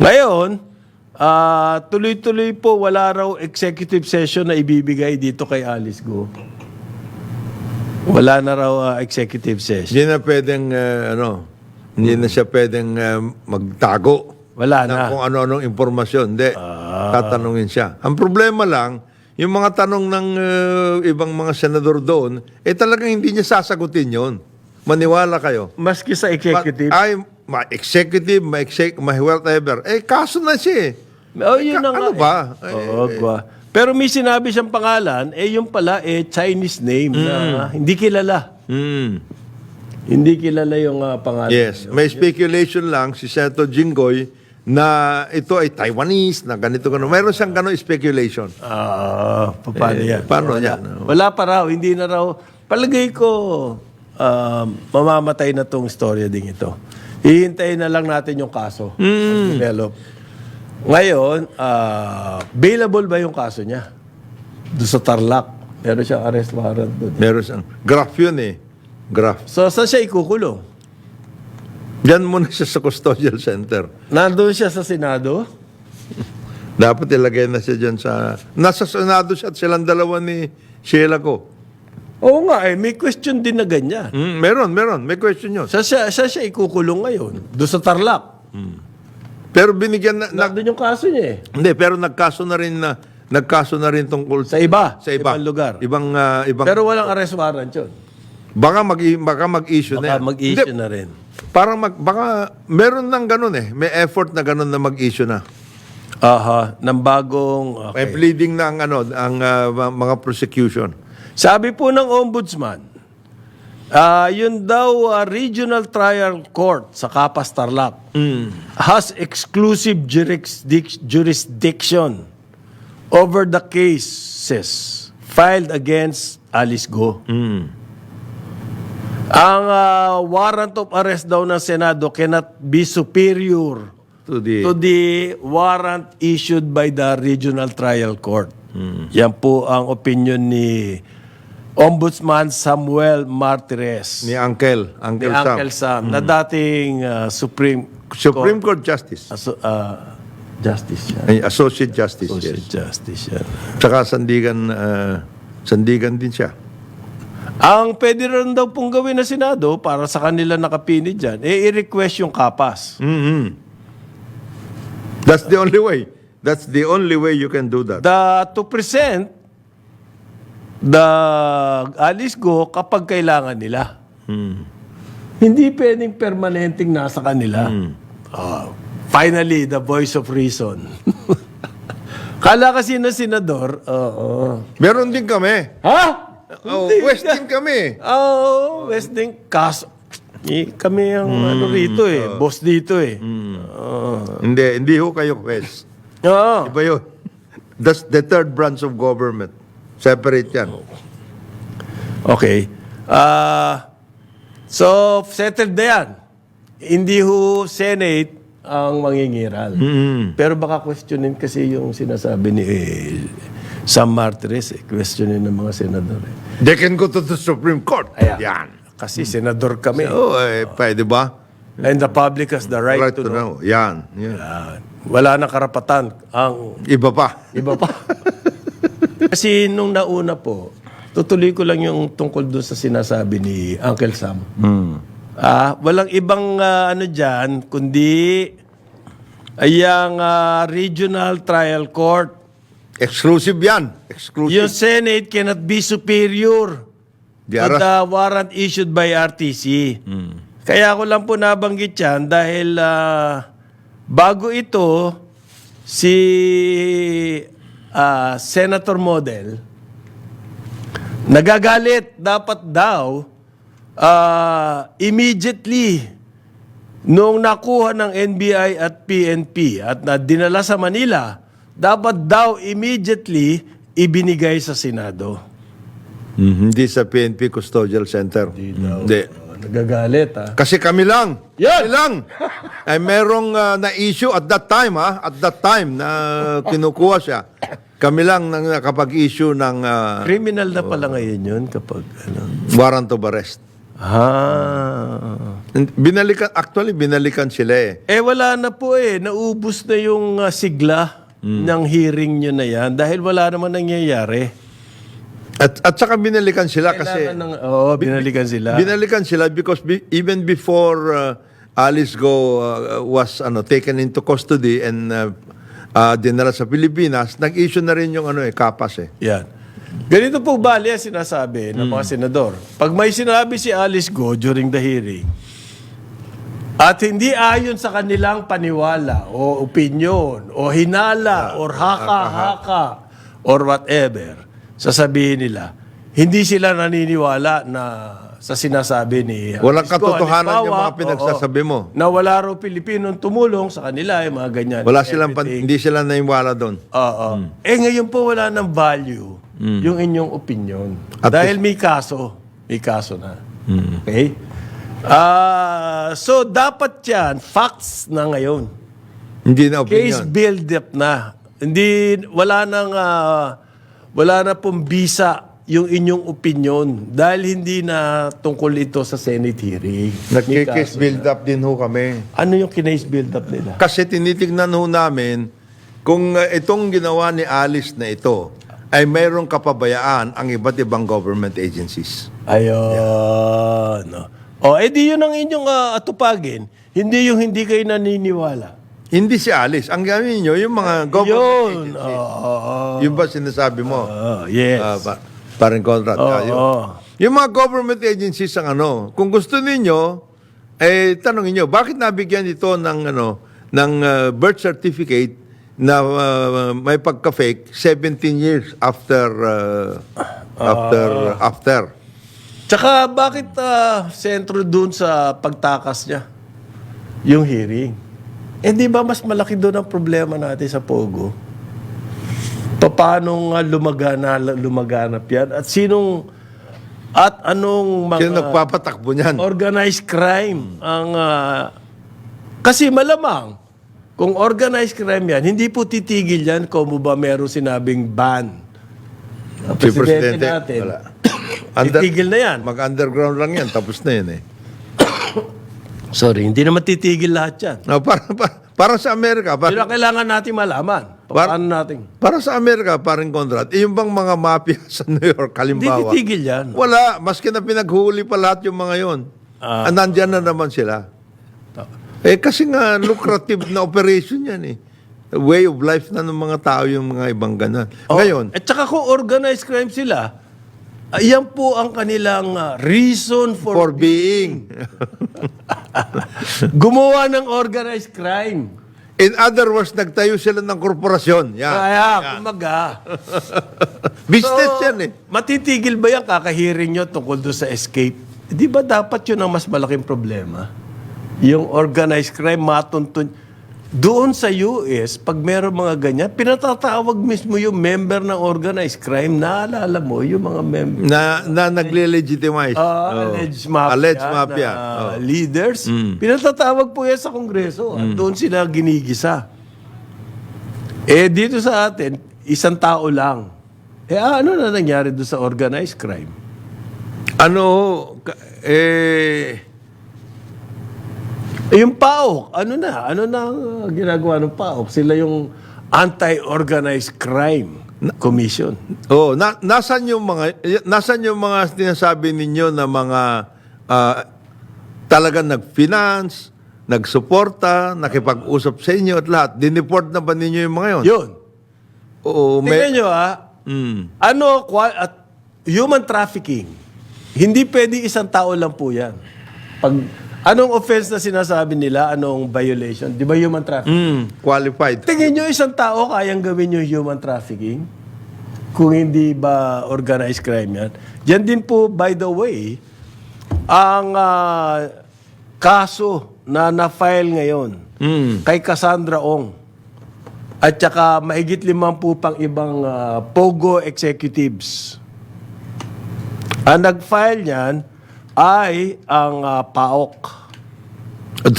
Ngayon, ah, tuloy-tuloy po wala raw executive session na ibibigay dito kay Alice Go. Wala na raw ah, executive session. Hindi na pwedeng, uh, ano, hindi na siya pwedeng uh, magtago Wala ng na. kung ano-anong informasyon. Hindi. Tatanungin siya. Ang problema lang, yung mga tanong ng uh, ibang mga senador doon, eh talagang hindi niya sasagutin yon. Maniwala kayo. Maski sa executive. Ay, ma-executive, ma-exec, ma-whatever. Eh, kaso na siya eh. oh, yun na Ka- nga ano eh. ba? Eh, Oo, gwa. Pero may sinabi siyang pangalan, eh yung pala eh Chinese name na hindi kilala. Hmm. Hindi kilala yung ah, pangalan. Yes. May speculation lang si Senator Jinggoy na ito ay Taiwanese, na ganito, gano'n. Meron siyang gano'n speculation. Ah, pa- paano Eh, yan? paano wala, yan? Wala pa raw, hindi na raw. Palagay ko, ah, mamamatay na tong storya ding ito. Hihintayin na lang natin yung kaso. Hmm. Develop. Ngayon, ah, bailable ba yung kaso niya? Doon sa Tarlac. Meron siyang arrest warrant doon. Meron siyang, graph yun eh. Graph. So, saan siya ikukulong? Diyan muna siya sa custodial center. Nandun siya sa Senado? Dapat ilagay na siya dyan sa... Nasa Senado siya at silang dalawa ni Sheila ko. Oo nga eh, may question din na ganyan. Mm, meron, meron. May question yun. Saan siya, saan siya ikukulong ngayon? Doon sa Tarlac. Pero binigyan na... na- Nandun yung kaso niya eh. hindi, pero nagkaso na rin na... Nagkaso na rin tungkol Sa iba. sa iba. Ibang lugar. Ibang, ah, ibang Pero walang arrest warrant yun. Baka mag baka mag-issue na Baka yan. mag-issue Hindi, na rin. Parang mag, baka meron nang ganun eh. May effort na ganun na mag-issue na. Aha, ng bagong... May Okay. pleading na ang ano, ang ah, mga prosecution. Sabi po ng ombudsman, ah yun daw ah, regional trial court sa Kapas Tarlac has exclusive jurisdic- jurisdiction over the cases filed against Alice Go. Ang ah, warrant of arrest daw ng Senado cannot be superior To the, to the warrant issued by the Regional Trial Court. Yan po ang opinion ni Ombudsman Samuel Martires ni Uncle, ni Uncle Sam. Uncle Sam na dating uh, Supreme Supreme Court Justice. Aso- uh, Justice yan. Ay, Associate Justice, Associate yes. Justice yan. Tsaka sandigan, ah, sandigan din siya. Ang pwede rin daw pong gawin na Senado para sa kanila nakapinid dyan, eh i-request yung kapas. Mhm. That's the only way. That's the only way you can do that. the to present Alice Go kapag kailangan nila. Hindi pwedeng permanenteng nasa kanila. Ah, finally, the voice of reason. Kala kasi na senador, oo. Meron din kami. Ha? Oh, West din kami. Oo, Westing. Kaso, eh, kami ang ano rito eh. Boss dito eh. Oo. Hindi, hindi ho kayo West. Oo. Iba yun. That's the third branch of government. Separate yan. Okay. Ah, so, settled na yan. Hindi ho Senate ang mangingiral. Pero baka questionin kasi yung sinasabi ni eh, Sam Martires, eh. questionin ng mga senador. Eh. They can go to the Supreme Court. Ayan. Yan. Kasi senador kami. Oh, eh, pwede ba? And the public has the right, Right to, to know. know. Yan. yan. Ah, wala na karapatan ang Iba pa. Iba pa. Kasi nung nauna po, tutuloy ko lang yung tungkol doon sa sinasabi ni Uncle Sam. Ah, walang ibang ah, ano diyan kundi ay ang ah, Regional Trial Court. Exclusive yan. Exclusive. Yung Senate cannot be superior Di to aras- the warrant issued by RTC. Kaya ako lang po nabanggit yan dahil ah, bago ito, si ah, Senator Model, nagagalit dapat daw ah, immediately nung nakuha ng NBI at PNP at na dinala sa Manila, dapat daw immediately ibinigay sa Senado. Mhm, Hindi sa PNP Custodial Center. Hindi. Oh, nagagalit ah. Kasi kami lang. Yan. Kami lang. Ay merong ah, na-issue at that time, ha? At that time na kinukuha siya. Kami lang nang nakapag-issue ng ah, Criminal na pala ngayon yun kapag ano. warrant of arrest. Ah. Binalikan, actually, binalikan sila eh. Eh wala na po eh. Naubos na yung ah, sigla ng hearing nyo na yan dahil wala naman nangyayari. At, at saka binalikan sila kasi... Ng, oo, binalikan sila. Binalikan sila because be- even before uh, Alice Go uh, was ano taken into custody and uh, uh, dinala sa Pilipinas, nag-issue na rin yung ano eh, kapas eh. Yan. Ganito po bali ang sinasabi ng mga senador. Pag may sinabi si Alice Go during the hearing, at hindi ayon sa kanilang paniwala o opinion o hinala or haka-haka or whatever, sasabihin nila, hindi sila naniniwala na sa sinasabi ni Walang Alice Go. katotohanan yung mga pinagsasabi mo. na wala raw Pilipinong tumulong sa kanila, yung mga ganyan. Wala silang pan- hindi sila naiwala doon. Oo. Eh ngayon po wala ng value yung inyong opinion. At Dahil may kaso. May kaso na. Okay? Ah, so dapat yan, facts na ngayon. Hindi na Case opinion. build up na. Hindi, wala nang, ah, wala na pong bisa yung inyong opinion dahil hindi na tungkol ito sa Senate hearing. Nagkikis build up din ho kami. Ano yung kinase build up nila? Kasi tinitignan ho namin kung uh, itong ginawa ni Alice na ito ay mayroong kapabayaan ang iba't ibang government agencies. Ayun. no. O, edi yun ang inyong ah, atupagin. Hindi yung hindi kayo naniniwala. Hindi si Alice. Ang gawin nyo, yung mga government Yun. agencies. Oo. oo, Yung ba sinasabi mo? oo. yes. Ah, pa, parang Conrad. Oo. Ah, yun. Yung mga government agencies ang ano, kung gusto ninyo, eh tanongin niyo, bakit nabigyan ito ng ano ng ah, birth certificate na ah, may pagka-fake 17 years after ah, after after. Tsaka bakit ah, sentro dun sa pagtakas niya? Yung hearing. Eh di ba mas malaki doon ang problema natin sa Pogo? Paano nga lumagana, lumaganap yan? At sinong at anong mga Sino nagpapatakbo niyan? organized crime ang ah, kasi malamang kung organized crime yan, hindi po titigil yan kung ba meron sinabing ban. Ang Si presidente, Presidente, natin, wala. Under- titigil na yan. Mag-underground lang yan, tapos na yan eh. Sorry, hindi naman titigil lahat yan. No, para, para, para sa Amerika, para, Pero kailangan natin malaman. Par- Paano natin? para sa Amerika, parang Conrad, eh, yung bang mga mafia sa New York, Hindi halimbawa, titigil yan. Wala, maski na pinaghuli pa lahat yung mga yon. Ah. Ah. Nandyan na naman sila. Eh kasi nga lucrative na operation yan eh. Way of life na ng mga tao yung mga ibang ganun. Oh, Ngayon, At saka kung organized crime sila, ayan po ang kanilang ah, reason for, for being. gumawa ng organized crime. In other words, nagtayo sila ng korporasyon. Yan. Kaya, kumaga. Business yan eh. Matitigil ba yan kakahiring nyo tungkol doon sa escape? Di ba dapat yun ang mas malaking problema? Yung organized crime, matuntun. Doon sa US, pag meron mga ganyan, pinatatawag mismo yung member ng organized crime. Naalala mo, yung mga member. Na, na nagle-legitimize. Ah, Oh. alleged mafia, Alleged mafia. na Oh. Mm. leaders. Pinatatawag po yan sa Kongreso. At doon sila ginigisa. Eh, dito sa atin, isang tao lang. Eh, ano na nangyari doon sa organized crime? Ano, eh, Eh, yung PAOK, ano na? Ano na ang uh, ginagawa ng PAOK? Sila yung Anti-Organized Crime Commission. oh, na, nasan yung mga, nasan yung mga sinasabi ninyo na mga ah, talagang nag-finance, nagsuporta, nakipag-usap sa inyo at lahat. Dineport na ba ninyo yung mga yon? Yun. Oo, Tingnan may, nyo ah, Mm. ano, at human trafficking, hindi pwede isang tao lang po yan. Pag, anong offense na sinasabi nila, anong violation? Di ba human trafficking? Mm, qualified. Tingin nyo isang tao kayang gawin yung human trafficking? Kung hindi ba organized crime yan? Yan din po, by the way, ang ah, kaso na na-file ngayon Mm. kay Cassandra Ong at saka mahigit limampu pang ibang ah, POGO executives. Ang nag-file niyan ay ang ah, PAOK.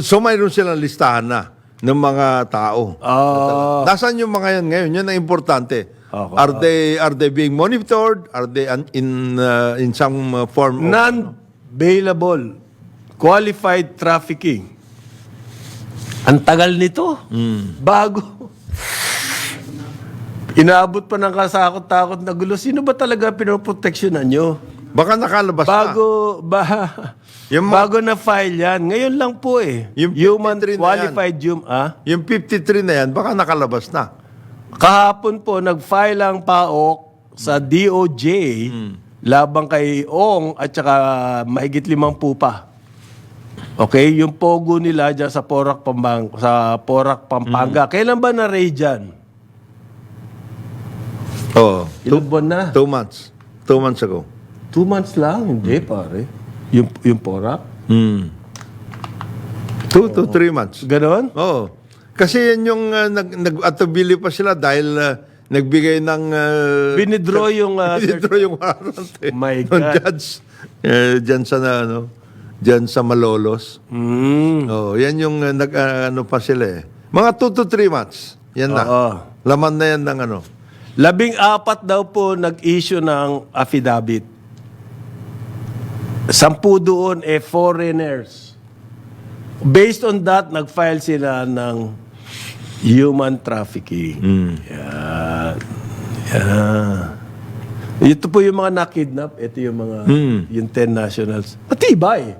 So, mayroon silang listahan na ng mga tao. Ah, Nasaan yung mga yan ngayon? Yan ang importante. Okay. Are they are they being monitored? Are they an- in uh, in some uh, form of non non-bailable qualified trafficking. Ang tagal nito. Bago. Inaabot pa ng kasakot-takot na gulo. Sino ba talaga pinoproteksyonan nyo? Baka nakalabas na. Bago, ba, Yung mga- bago na file yan. Ngayon lang po eh. Yung human 53 na yan. qualified human, ah? Yung 53 na yan, baka nakalabas na. Kahapon po, nag-file ang PAOK sa DOJ labang kay Ong at saka mahigit limang pupa. Okay? Yung pogo nila dyan sa Porac, Pampang, sa Porac, Pampanga. Kailan ba na-ray dyan? Oo. Ilang buwan na? Two months. Two months ago. Two months lang? Hindi, pare. Yung, yung Porac? Hmm. Two to three months. Ganon? Oo. Kasi yan yung uh, nag, nag-atubili pa sila dahil uh, nagbigay ng... Uh, Binidraw yung... uh, Binidro yung warrant eh. My Ng God. judge. Eh, dyan sa, na, ano, dyan sa Malolos. Mm. Oh, yan yung uh, nag, uh, ano pa sila eh. Mga 2 to 3 months. Yan na. Oo. Laman na yan ng ano. Labing apat daw po nag-issue ng affidavit. Sampu doon eh foreigners. Based on that, nag-file sila ng human trafficking. Yan. Yan. Ito po yung mga nakidnap. Ito yung mga, yung 10 nationals. Matibay.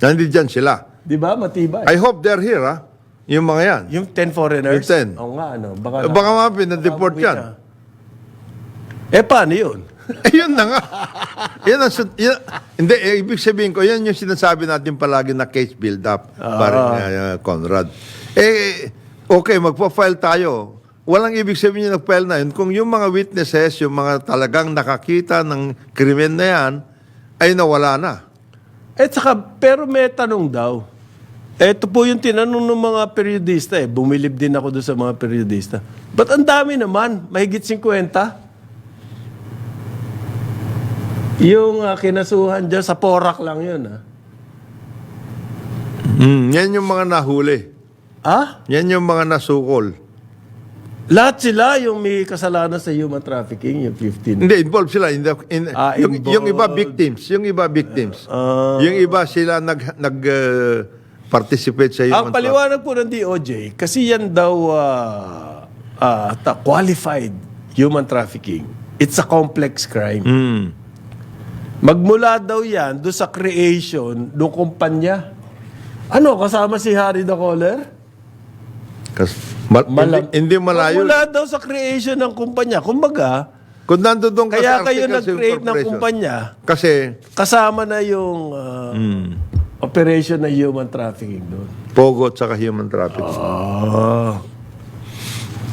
Nandito dyan sila. Di ba? Matibay. I hope they're here, ha? Yung mga yan. Yung 10 foreigners? Yung 10. Oo nga, ano. Baka, Baka mga pinadeport yan. na. Eh, paano yun? Ayun na nga. yan ang, yan- hindi, eh, ibig sabihin ko, yan yung sinasabi natin palagi na case build-up. Parang uh, Conrad. Eh, okay, magpa-file tayo. Walang ibig sabihin yung nag-file na yun. Kung yung mga witnesses, yung mga talagang nakakita ng krimen na yan, ay nawala na. Eh, saka, pero may tanong daw. Ito po yung tinanong ng mga periodista eh. Bumilib din ako doon sa mga periodista. Ba't ang dami naman? Mahigit 50? Yung ah, kinasuhan dyan sa Porac lang yun, ah. Mm, yan yung mga nahuli. Ah? Yan yung mga nasukol. Lahat sila yung may kasalanan sa human trafficking, yung 15. Hindi, involved sila. In the, in, Ah, yung, involved. yung iba victims. Yung iba victims. Ah. yung iba sila nag, nag uh, participate sa Ang human paliwanag po ng DOJ, kasi yan daw ah, ta- qualified human trafficking. It's a complex crime. Mm. Magmula daw yan doon sa creation ng kumpanya. Ano, kasama si Harry the Caller? Kas, mal- Malam- hindi, hindi malayo. Magmula daw sa creation ng kumpanya. Kumbaga, Kung nandun doon ka kaya kayo nag-create ng kumpanya, Kasi, kasama na yung ah, operation ng human trafficking doon. pogo at saka human trafficking. Ah.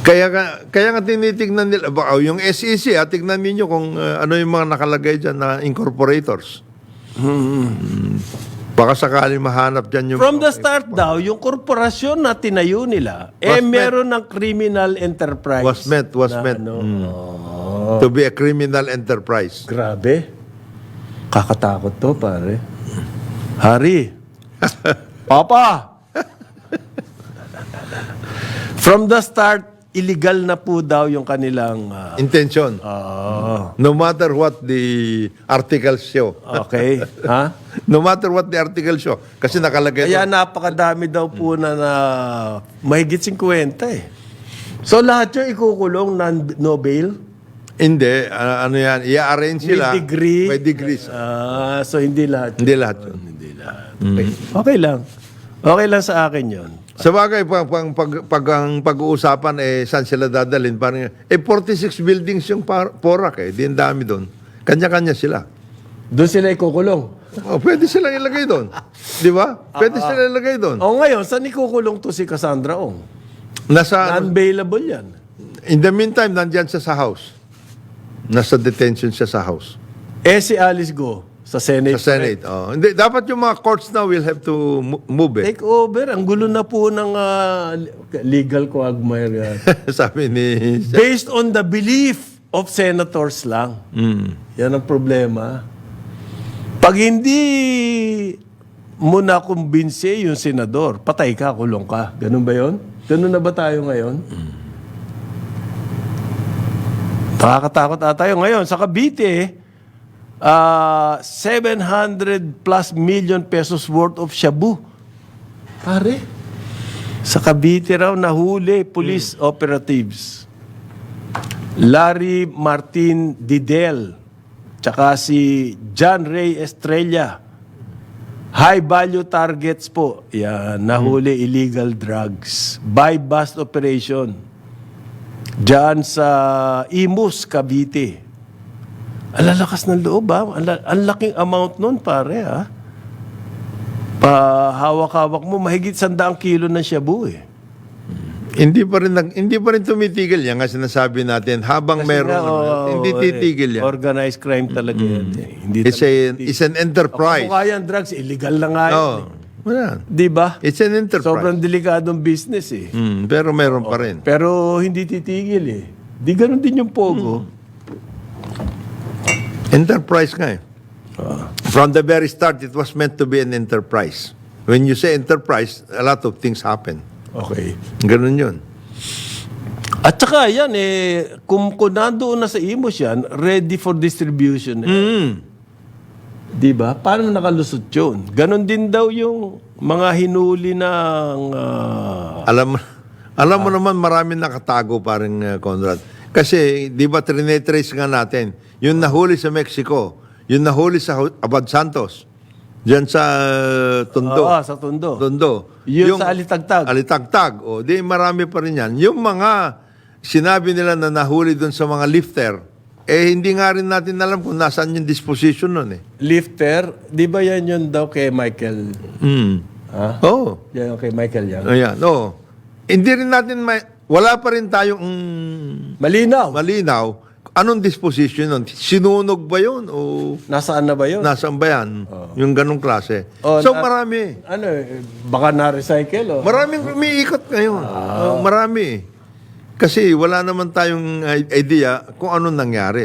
Kaya nga, kaya nga tinitignan nila, baka yung SEC, ah, tignan ninyo kung uh, ano yung mga nakalagay dyan na incorporators. Mm. Baka sakaling mahanap dyan yung... From the start daw, yung korporasyon na tinayo nila, eh met. meron ng criminal enterprise. Was met, was na met. ano, Mm. to be a criminal enterprise. Grabe. Kakatakot to, pare. Hari. Papa. From the start, illegal na po daw yung kanilang... ah, Intention. ah, No matter what the articles show. okay. ha? No matter what the article show. Kasi nakalagay Kaya doon. napakadami daw po na, na mahigit 50 eh. So lahat yung ikukulong non, no bail? Hindi, ah, ano yan, i-arrange May sila. degree? May degrees. Ah, so hindi lahat. Hindi lahat yun. Hindi lahat. Okay. okay lang. Okay lang sa akin yon. Sa bagay, pag, pag, pag, pag ang pag-uusapan, eh, saan sila dadalhin? Parang, eh, 46 buildings yung par, Porac eh. Di ang dami doon. Kanya-kanya sila. Doon sila ikukulong. Oh, pwede silang ilagay doon. Di ba? Pwede silang ilagay doon. O ngayon, saan ikukulong to si Cassandra Ong? Nasa, Non-bailable yan. in the meantime, nandyan siya sa house. Nasa detention siya sa house. Eh si Alice Go sa Senate. Sa Senate. Oh. Hindi, dapat yung mga courts now will have to mo- move eh. Take over. Ang gulo na po ng ah, legal quagmire yan. Sabi ni... Based on the belief of senators lang. Yan ang problema. Pag hindi mo na yung senador, patay ka, kulong ka. Ganun ba yon? Ganun na ba tayo ngayon? Nakakatakot ata tayo ngayon. Sa Cavite, ah, 700 plus million pesos worth of shabu. Pare, sa Cavite raw nahuli police operatives. Larry Martin Didel, tsaka si John Ray Estrella. High value targets po. Yan, nahuli illegal drugs. By bust operation. Diyan sa Imus, Cavite. Ang lalakas ng loob ha. Ang, la- ang laking amount nun pare ha. Pa hawak-hawak mo, mahigit sandaang kilo ng shabu eh. Hindi pa rin nag, hindi pa rin tumitigil yan kasi sinasabi natin habang meron Nga, ano, oo, hindi titigil eh. yan. Organized crime talaga yan. eh. Hindi It's a it's an enterprise. Kung kaya drugs, illegal na nga. Oh, eh. wala. Di ba? It's an enterprise. Sobrang delikadong business eh. Mm, pero meron pa rin. Pero hindi titigil eh. Di ganun din yung Pogo. Enterprise nga eh. From the very start, it was meant to be an enterprise. When you say enterprise, a lot of things happen. Okay. Ganun yun. At saka yan eh, kung, kung nandoon na sa Imos yan, ready for distribution. Eh. Mm. Di ba? Paano nakalusot yun? Ganon din daw yung mga hinuli ng... ah, Alam alam mo naman marami nakatago parang uh, Conrad. Kasi, di ba, trinetrace nga natin, yung nahuli sa Mexico, yung nahuli sa Abad Santos, dyan sa uh, Tondo. ah, sa Tondo. Tondo. Yun sa Alitagtag. Alitagtag. O, di marami pa rin yan. Yung mga sinabi nila na nahuli doon sa mga lifter, eh hindi nga rin natin alam kung nasaan yung disposition nun eh. Lifter, di ba yan yun daw kay Michael? Mm. Ha? Oo. Yan yung kay Michael yan. Ayan, oo. Hindi rin natin, may, wala pa rin tayong mm, Malinaw. malinaw. Anong disposition nun? Sinunog ba yun? O Nasaan na ba yun? nasaan ba yan? Yung ganong klase. Oh, so na- marami. ano eh, baka na-recycle oh. Maraming umiikot ngayon. Oh, marami. Kasi wala naman tayong idea kung anong nangyari.